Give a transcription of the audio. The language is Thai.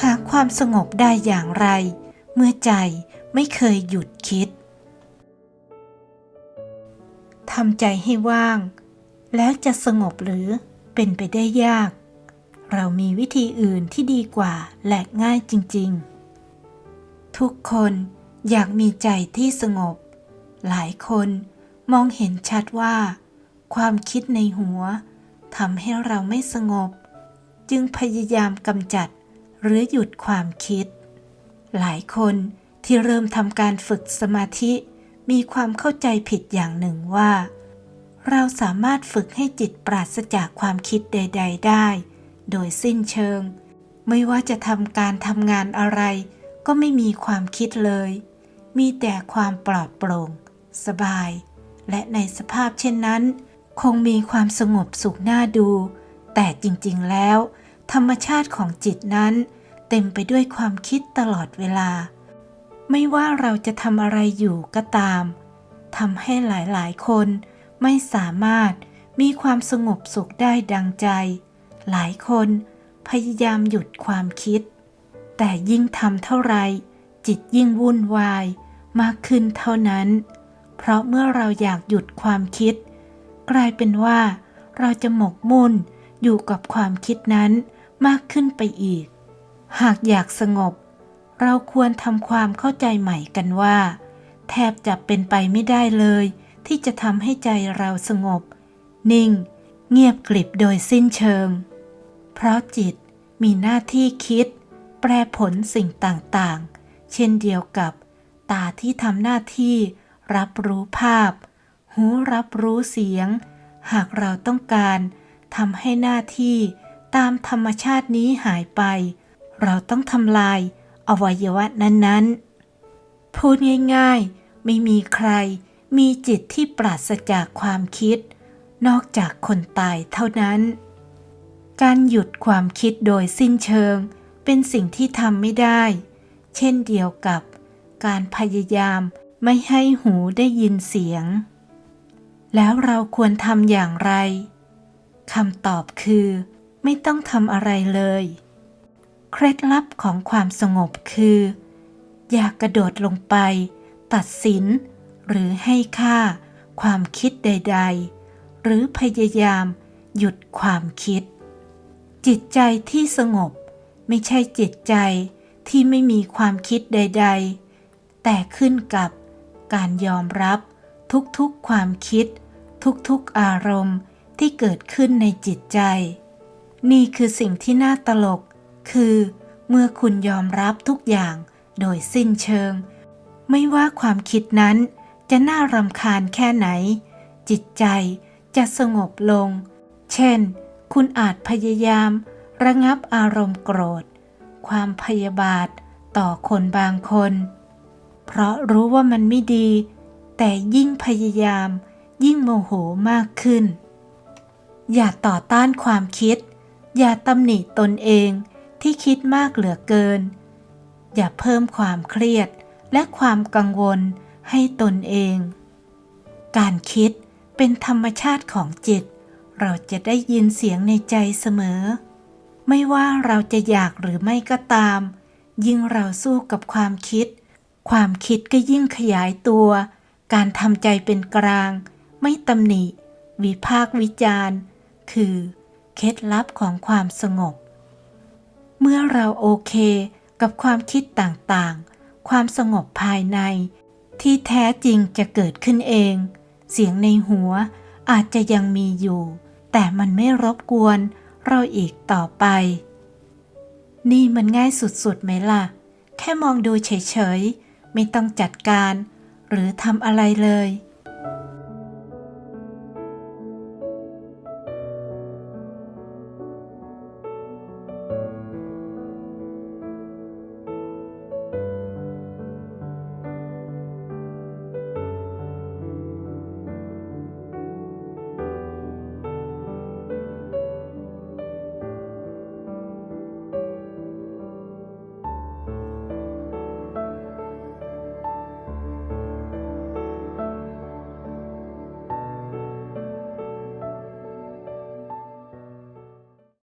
หาความสงบได้อย่างไร เมื่อใจไม่เคยหยุดคิดทำใจให้ว่าง แล้วจะสงบหรือเป็นไปได้ยาก เรามีวิธีอื่นที่ดีกว่าและง่ายจริง ๆ ทุกคนอยากมีใจที่สงบ หลายคนมองเห็นชัดว่า ความคิดในหัวทำให้เราไม่สงบ จึงพยายามกำจัด หรือหยุดความคิด หลายคนที่เริ่มทำการฝึกสมาธิมีความเข้าใจผิดอย่างหนึ่งว่า เราสามารถฝึกให้จิตปราศจากความคิดใด ๆ ได้ โดยสิ้นเชิง ไม่ว่าจะทำการทำงานอะไร ก็ไม่มีความคิดเลย มีแต่ความปลอดโปร่ง สบาย และในสภาพเช่นนั้น คงมีความสงบสุขน่าดู แต่จริงๆแล้ว ธรรมชาติของจิตนั้น เต็มไปด้วยความคิดตลอดเวลา ไม่ว่าเราจะทำอะไรอยู่ก็ตามทำให้หลายๆ คนไม่สามารถมีความสงบสุขได้ดังใจ หลายคนพยายามหยุดความคิด แต่ยิ่งทำเท่าไร จิตยิ่งวุ่นวายมากขึ้นเท่านั้น เพราะเมื่อเราอยากหยุดความคิด กลายเป็นว่า เราจะหมกมุ่นอยู่กับความคิดนั้น มากขึ้นไปอีก หากอยากสงบ เราควรทำความเข้าใจใหม่กันว่า แทบจะเป็นไปไม่ได้เลย ที่จะทำให้ใจเราสงบ นิ่ง เงียบกริบโดยสิ้นเชิง เพราะจิตมีหน้าที่คิด แปรผลสิ่งต่างๆ เช่นเดียวกับ ตาที่ทำหน้าที่ รับรู้ภาพ หูรับรู้เสียง หากเราต้องการทำให้หน้าที่ ตามธรรมชาตินี้หายไป เราต้องทำลายอวัยวะนั้นๆ พูดง่ายๆ ไม่มีใครมีจิตที่ปราศจากความคิด นอกจากคนตายเท่านั้น การหยุดความคิดโดยสิ้นเชิง เป็นสิ่งที่ทำไม่ได้ เช่นเดียวกับการพยายามไม่ให้หูได้ยินเสียง แล้วเราควรทำอย่างไรคำตอบคือ ไม่ต้องทำอะไรเลย เคล็ดลับของความสงบคือ อย่ากระโดดลงไป ตัดสิน หรือให้ค่า ความคิดใด ๆ หรือพยายาม หยุดความคิด จิตใจที่สงบ ไม่ใช่จิตใจที่ไม่มีความคิดใด ๆ แต่ขึ้นกับการยอมรับทุกๆความคิด ทุกๆอารมณ์ที่เกิดขึ้นในจิตใจ นี่คือสิ่งที่น่าตลก คือเมื่อคุณยอมรับทุกอย่างโดยสิ้นเชิง ไม่ว่าความคิดนั้นจะน่ารำคาญแค่ไหน จิตใจจะสงบลง เช่น คุณอาจพยายาม ระงับอารมณ์โกรธ ความพยาบาทต่อคนบางคน เพราะรู้ว่ามันไม่ดี แต่ยิ่งพยายาม ยิ่งโมโหมากขึ้น อย่าต่อต้านความคิด อย่าตำหนิตนเองที่คิดมากเหลือเกิน อย่าเพิ่มความเครียดและความกังวลให้ตนเอง การคิดเป็นธรรมชาติของจิต เราจะได้ยินเสียงในใจเสมอ ไม่ว่าเราจะอยากหรือไม่ก็ตาม ยิ่งเราสู้กับความคิด ความคิดก็ยิ่งขยายตัว การทำใจเป็นกลาง ไม่ตำหนิ วิพากวิจารณ์ คือ เคล็ดลับของความสงบ เมื่อเราโอเคกับความคิดต่างๆ ความสงบภายใน ที่แท้จริงจะเกิดขึ้นเอง เสียงในหัวอาจจะยังมีอยู่ แต่มันไม่รบกวนเราอีกต่อไป นี่มันง่ายสุดๆไหมล่ะ แค่มองดูเฉยๆ ไม่ต้องจัดการ หรือทำอะไรเลย